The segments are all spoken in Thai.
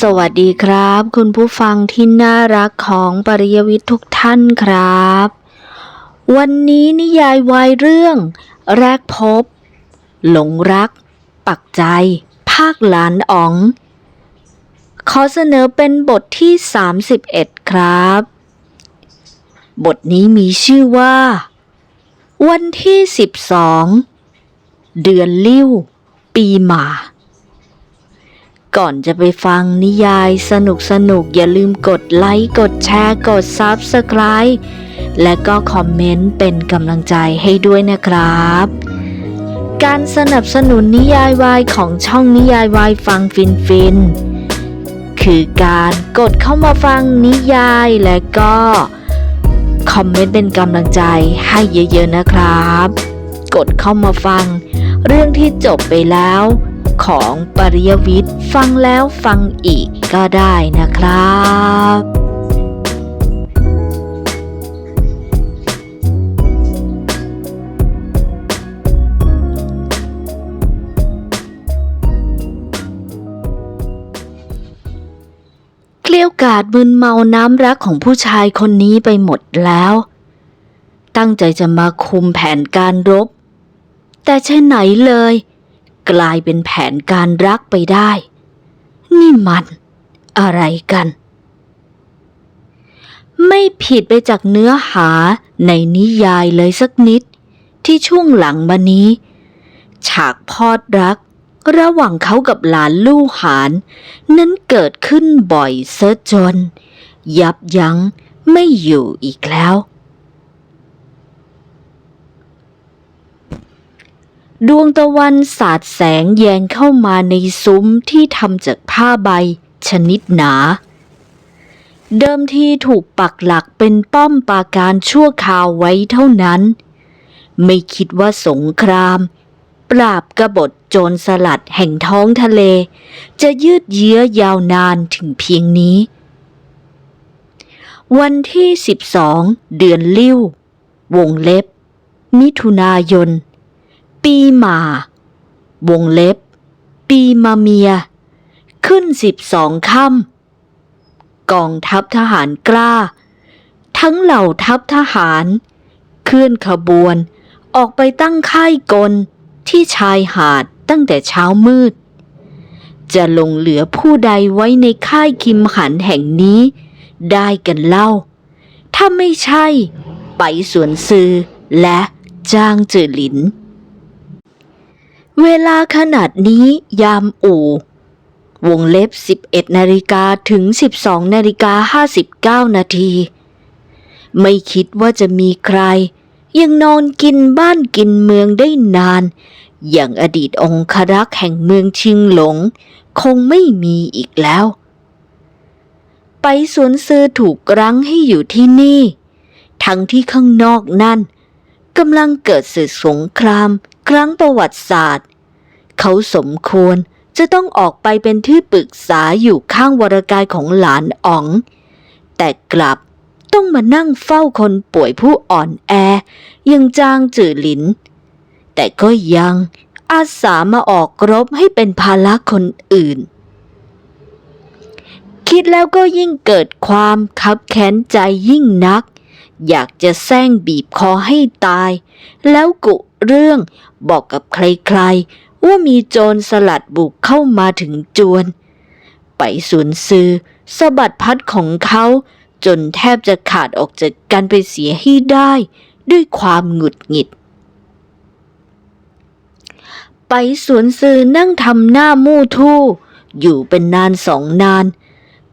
สวัสดีครับ คุณผู้ฟังที่น่ารักของปริยวิทย์ทุกท่านครับ วันนี้นิยายวายเรื่อง แรกพบ หลงรัก ปักใจ ภาคหลานอ๋อง ขอเสนอเป็นบทที่ 31 ครับ บทนี้มีชื่อว่า วันที่ 12 เดือนลิ้ว ปีหมา ก่อนจะไปฟังนิยายสนุกสนุกๆอย่าลืมกดไลค์กดแชร์กด Subscribe และก็คอมเมนต์เป็นกำลังใจให้ด้วยนะครับ การสนับสนุนนิยายวายของช่องนิยายวายฟังฟินฟินคือการกดเข้ามาฟังนิยายและก็คอมเมนต์เป็นกำลังใจให้เยอะๆนะครับ กดเข้ามาฟัง เรื่องที่จบไปแล้ว ของปริยวิทย์ฟังแล้วฟังอีกก็ได้นะครับเกลี้ยวกาดมึนเมาน้ำรักของผู้ชายคนนี้ไปหมดแล้ว ตั้งใจจะมาคุมแผนการรบ แต่ใช่ไหนเลย กลายเป็นแผนการรักไปได้ นี่มัน อะไรกัน ไม่ผิดไปจากเนื้อหาในนิยายเลยสักนิด ที่ช่วงหลังมานี้ ฉากพอดรัก ระหว่างเขากับหลานลู่หาน นั้นเกิดขึ้นบ่อยเสียจน ยับยั้งไม่อยู่อีกแล้ว ดวงตะวันสาดแสงแยงเข้ามาในซุ้มที่ทำจากผ้าใบชนิดหนา เดิมทีถูกปักหลักเป็นป้อมปราการชั่วคราวไว้เท่านั้น ไม่คิดว่าสงคราม ปราบกบฏโจรสลัดแห่งท้องทะเล จะยืดเยื้อยาวนานถึงเพียงนี้ วันที่ 12 เดือนลิ้ว วงเล็บ มิถุนายน ปีหมา วงเล็บ ปีมาเมีย ขึ้น12ค่ำกองทัพทหารกล้า ทั้งเหล่าทัพทหาร เคลื่อนขบวนออกไปตั้งค่ายกลที่ชายหาดตั้งแต่เช้ามืด จะลงเหลือผู้ใดไว้ในค่ายคิมหันแห่งนี้ ได้กันเล่า ถ้าไม่ใช่ ไปสวนซือและจ้างจือหลิน เวลาขนาดนี้ยามอู่ วงเล็บ 11นาฬิกาถึง 12นาฬิกา59นาทีไม่คิดว่าจะมีใคร ยังนอนกินบ้านกินเมืองได้นาน อย่างอดีตองครักษ์แห่งเมืองชิงหลง คงไม่มีอีกแล้ว ไปสวนซือถูกรั้งให้อยู่ที่นี่ ทั้งที่ข้างนอกนั่นกำลังเกิดศึกสงคราม ครั้งประวัติศาสตร์ เขาสมควรจะต้องออกไปเป็นที่ปรึกษาอยู่ข้างวรกายของหลานอ๋อง แต่กลับต้องมานั่งเฝ้าคนป่วยผู้อ่อนแออยังจางจือหลิน แต่ก็ยังอาสามาออกรบให้เป็นภาระคนอื่น คิดแล้วก็ยิ่งเกิดความคับแค้นใจยิ่งนัก อยากจะแซงบีบคอให้ตาย แล้วกุ เรื่องบอกกับใครๆ ว่ามีโจรสลัดบุกเข้ามาถึงจวน ไปสวนซือสะบัดพัดของเขาจนแทบจะขาดออกจากกันไปเสียให้ได้ ด้วยความหงุดหงิด ไปสวนซือนั่งทำหน้ามู่ทู่ อยู่เป็นนานสองนาน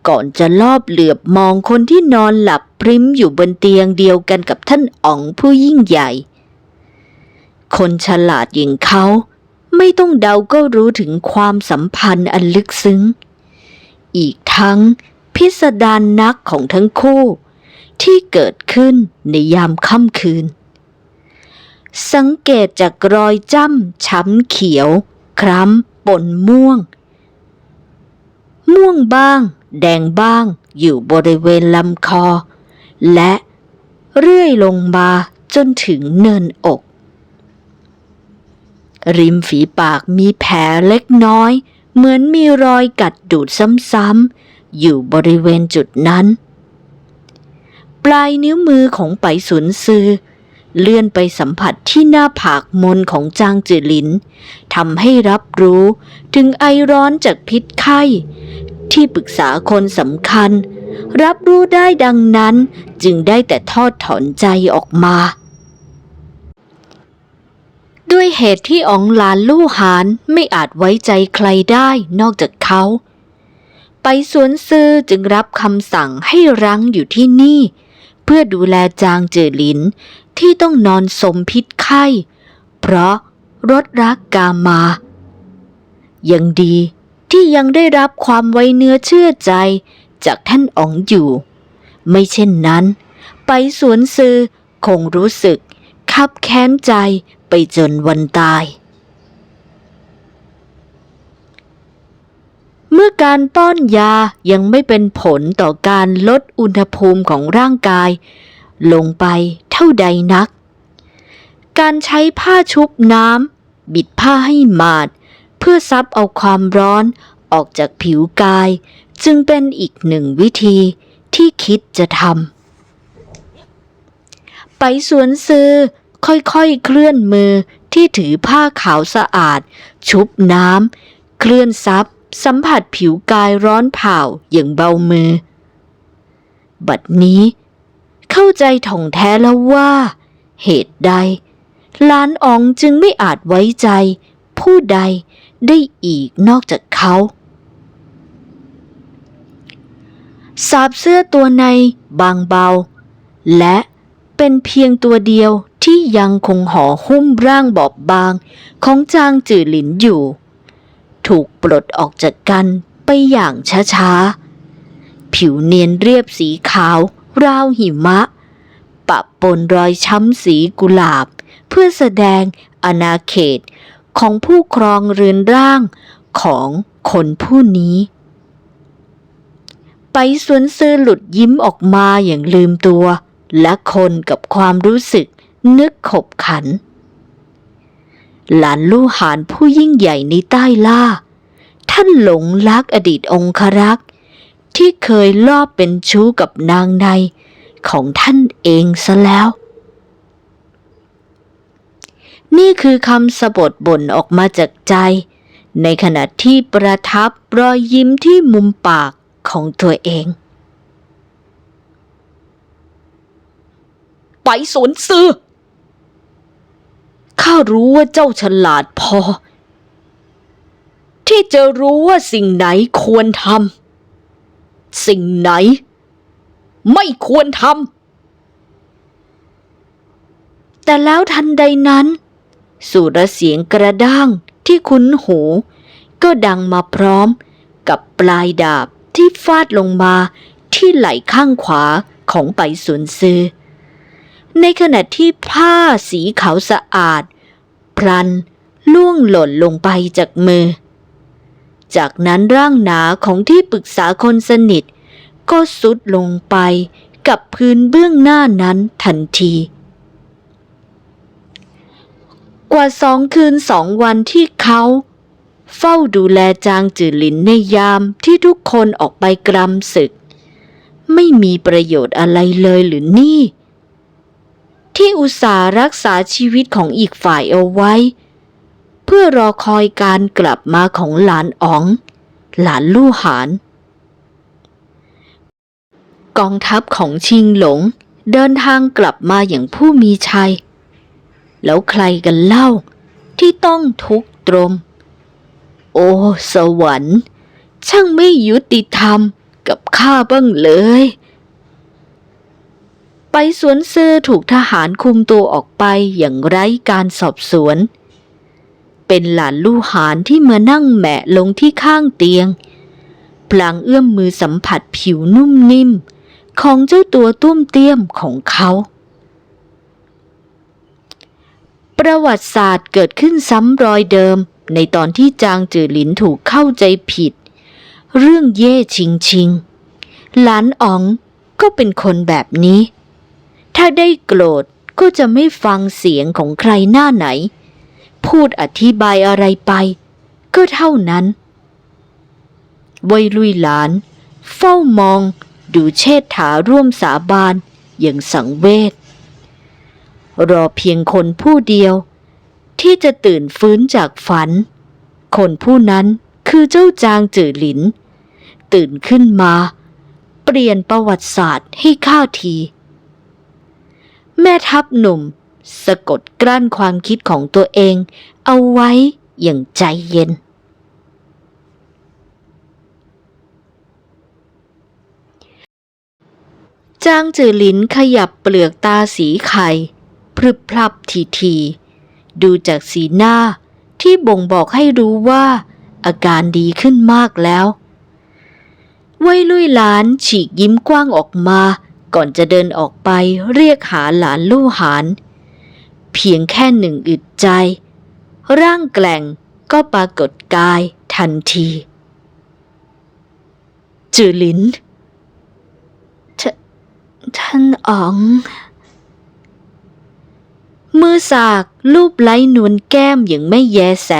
ก่อนจะลอบเหลือบมองคนที่นอนหลับพริ้มอยู่บนเตียงเดียวกันกับท่านอ๋องผู้ยิ่งใหญ่ คนฉลาดอย่างเขา ไม่ต้องเดาก็รู้ถึงความสัมพันธ์อันลึกซึ้ง อีกทั้งพิสดารนักของทั้งคู่ ที่เกิดขึ้นในยามค่ำคืน สังเกตจากรอยจ้ำช้ำเขียวคล้ำปนม่วง ม่วงบ้าง แดงบ้างอยู่บริเวณลำคอ และเรื่อยลงมาจนถึงเนินอก ริมฝีปากมีแผลเล็กน้อย เหมือนมีรอยกัดดูดซ้ำๆ อยู่บริเวณจุดนั้น ปลายนิ้วมือของไปสุนซือ เลื่อนไปสัมผัสที่หน้าผากมนของจางจือหลินทำให้รับรู้ถึงไอร้อนจากพิษไข้ ที่ปรึกษาคนสำคัญ รับรู้ได้ดังนั้นจึงได้แต่ทอดถอนใจออกมา ด้วยเหตุที่อ๋องหลานลู่หานไม่อาจไว้ใจใครได้นอกจากเขา ไปสวนซือจึงรับคำสั่งให้รั้งอยู่ที่นี่ เพื่อดูแลจางเจอหลินที่ต้องนอนสมพิษไข้ เพราะรถรักกามา ยังดีที่ยังได้รับความไว้เนื้อเชื่อใจจากท่านอ๋องอยู่ ไม่เช่นนั้น ไปสวนซือคงรู้สึกคับแค้นใจ ไปจนวันตาย เมื่อการป้อนยายังไม่เป็นผลต่อการลดอุณหภูมิของร่างกาย ลงไปเท่าใดนัก การใช้ผ้าชุบน้ำบิดผ้าให้หมาด เพื่อซับเอาความร้อนออกจากผิวกาย จึงเป็นอีกหนึ่งวิธีที่คิดจะทำไปสวนซื้อ ค่อยๆ เคลื่อนมือที่ถือผ้าขาวสะอาด ชุบน้ำเคลื่อนซับสัมผัสผิวกายร้อนเผาอย่างเบามือ บัดนี้ เข้าใจถ่องแท้แล้วว่า เหตุใดล้านอองจึงไม่อาจไว้ใจ ผู้ใดได้อีกนอกจากเขาสาบเสื้อตัวในบางเบา และเป็นเพียงตัวเดียว ที่ยังคงห่อหุ้มร่างบอบบาง ของจางจือหลินอยู่ ถูกปลดออกจากกันไปอย่างช้าๆ ผิวเนียนเรียบสีขาว ราวหิมะ ปะปนรอยช้ำสีกุหลาบ เพื่อแสดงอาณาเขตของผู้ครองเรือนร่างของคนผู้นี้ ไปสวนซื้อหลุดยิ้มออกมาอย่างลืมตัว และคนกับความรู้สึก นึกขบขัน หลานลู่หานผู้ยิ่งใหญ่ในใต้ล่า ท่านหลงรักอดีตองครักษ์ที่เคยลอบเป็นชู้กับนางในของท่านเองซะแล้ว นี่คือคำสะบดบ่นออกมาจากใจ ในขณะที่ประทับรอยยิ้มที่มุมปากของตัวเอง ไปสวนซือ ข้ารู้ว่าเจ้าฉลาดพอ ที่จะรู้ว่าสิ่งไหนควรทำสิ่งไหน ไม่ควรทำแต่แล้วทันใดนั้น สุรเสียงกระด้างที่คุ้นหู ก็ดังมาพร้อมกับปลายดาบที่ฟาดลงมาที่ไหล่ข้างขวาของไปสวนซือในขณะที่ผ้าสีขาวสะอาด พลันล่วงหล่นลงไปจากมือ จากนั้นร่างหนาของที่ปรึกษาคนสนิท ก็สุดลงไปกับพื้นเบื้องหน้านั้นทันที กว่าสองคืนสองวันที่เขาเฝ้าดูแลจางจือหลินในยามที่ทุกคนออกไปกรำศึก ไม่มีประโยชน์อะไรเลยหรือนี่ ที่อุตส่าห์รักษาชีวิตของอีกฝ่ายเอาไว้ เพื่อรอคอยการกลับมาของหลานอ๋อง หลานลู่หาน กองทัพของชิงหลงเดินทางกลับมาอย่างผู้มีชัย แล้วใครกันเล่าที่ต้องทุกข์ตรม โอ้ สวรรค์ ช่างไม่ยุติธรรมกับข้าบ้างเลย ไปสวนเซอถูกทหารคุมตัวออกไปอย่างไร้การสอบสวน เป็นหลานลู่หานที่มานั่งแหมะลงที่ข้างเตียง พลางเอื้อมมือสัมผัสผิวนุ่มนิ่ม ของเจ้าตัวตุ้มเตี้ยมของเขา ประวัติศาสตร์เกิดขึ้นซ้ำรอยเดิมในตอนที่จางจือหลินถูกเข้าใจผิด เรื่องเย่ชิงชิง หลานอ๋องก็เป็นคนแบบนี้ ถ้าได้โกรธก็จะไม่ฟังเสียงของใครหน้าไหน พูดอธิบายอะไรไป ก็เท่านั้นวัยลุยหลาน เฝ้ามองดูเชษฐาร่วมสาบานอย่างสังเวชรอเพียงคนผู้เดียว ที่จะตื่นฟื้นจากฝัน คนผู้นั้นคือเจ้าจางจือหลิน ตื่นขึ้นมา เปลี่ยนประวัติศาสตร์ให้ข้าที แม่ทัพหนุ่ม สะกดกลั้นความคิดของตัวเอง เอาไว้อย่างใจเย็น จางจือหลินขยับเปลือกตาสีไข่พรึบพลับทีทีๆดูจากสีหน้าที่บ่งบอกให้รู้ว่าอาการดีขึ้นมากแล้วไว้ลุยหลานฉีกยิ้มกว้างออกมา ก่อนจะเดินออกไปเรียกหาหลานลู่หาน เพียงแค่หนึ่งอึดใจ ร่างแกล่งก็ปรากฏกายทันที จือหลินท่านอ๋อง มือสากลูบไล้นวลแก้มอย่างไม่แยแส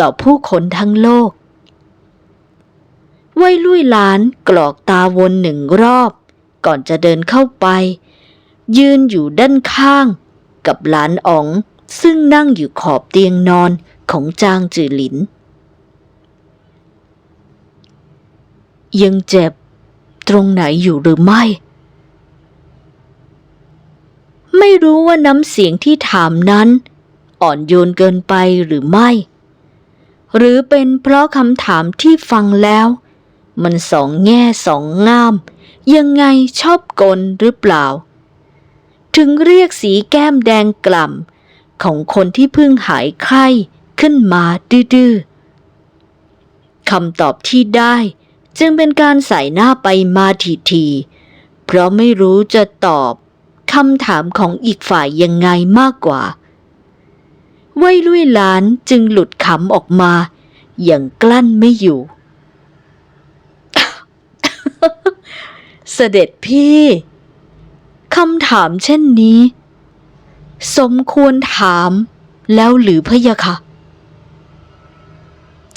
ต่อผู้คนทั้งโลกไว้ลุยหลานกรอกตาวนหนึ่งรอบ ก่อนจะเดินเข้าไป ยืนอยู่ด้านข้าง กับหลานอ๋อง ซึ่งนั่งอยู่ขอบเตียงนอนของจางจือหลิน ยังเจ็บตรงไหนอยู่หรือไม่ ไม่รู้ว่าน้ำเสียงที่ถามนั้น อ่อนโยนเกินไปหรือไม่ หรือเป็นเพราะคำถามที่ฟังแล้ว มันสองแง่สองงาม ยังไงชอบกลหรือเปล่า ถึงเรียกสีแก้มแดงกล่ำของคนที่เพิ่งหายไข้ขึ้นมาดื้อๆคำตอบที่ได้ จึงเป็นการใส่หน้าไปมาทีๆเพราะไม่รู้จะตอบคำถามของอีกฝ่ายยังไงมากกว่าไว้ลุยหลานจึงหลุดขำออกมา อย่างกลั้นไม่อยู่ เสด็จพี่ คำถามเช่นนี้ สมควรถามแล้วหรือพะยะคะ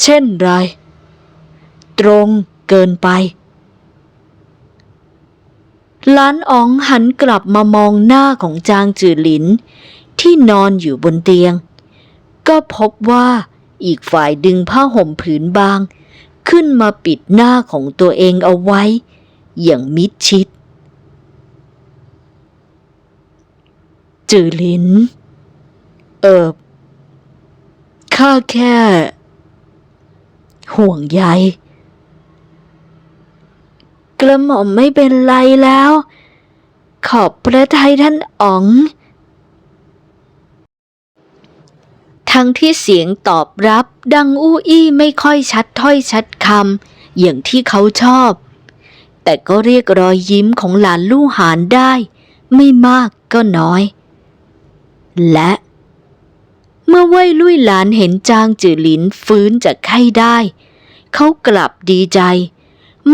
เช่นไร ตรงเกินไป ล้านอ๋องหันกลับมามองหน้าของจางจือหลิน ที่นอนอยู่บนเตียง ก็พบว่าอีกฝ่ายดึงผ้าห่มผืนบาง ขึ้นมาปิดหน้าของตัวเองเอาไว้ อย่างมิดชิด จือหลิน เออข้าแค่ ห่วงใยกระหม่อมไม่เป็นไรแล้ว ขอบพระทัยท่านอ๋อง ทั้งที่เสียงตอบรับดังอู้อี้ไม่ค่อยชัดถ้อยชัดคำอย่างที่เขาชอบ แต่ก็เรียกรอยยิ้มของหลานลู่หานได้ ไม่มากก็น้อย และ เมื่อเว่ยลุยหลานเห็นจางจือหลินฟื้นจากไข้ได้ เขากลับดีใจ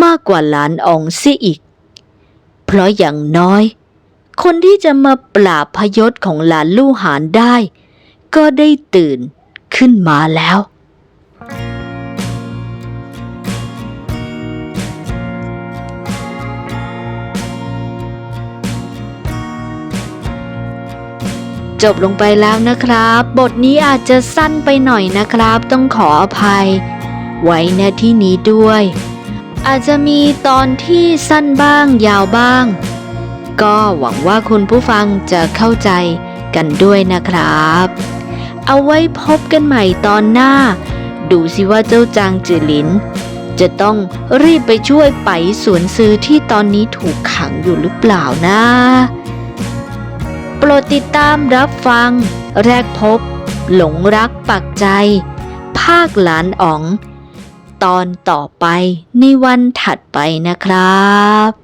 มากกว่าหลานอองเสียอีก เพราะอย่างน้อย คนที่จะมาปราบพยศของหลานลู่หานได้ ก็ได้ตื่นขึ้นมาแล้ว จบลงไปแล้วนะครับ บทนี้อาจจะสั้นไปหน่อยนะครับ ต้องขออภัย ไว้ณที่นี้ด้วย อาจจะมีตอนที่สั้นบ้างยาวบ้าง ก็หวังว่าคุณผู้ฟังจะเข้าใจกันด้วยนะครับ เอาไว้พบกันใหม่ตอนหน้า ดูสิว่าเจ้าจางจือหลิน จะต้องรีบไปช่วยไปสวนซื้อที่ตอนนี้ถูกขังอยู่หรือเปล่านะ โปรดติดตามรับฟัง แรกพบ หลงรักปักใจ ภาคหลานอ๋อง ตอนต่อไปในวันถัดไปนะครับ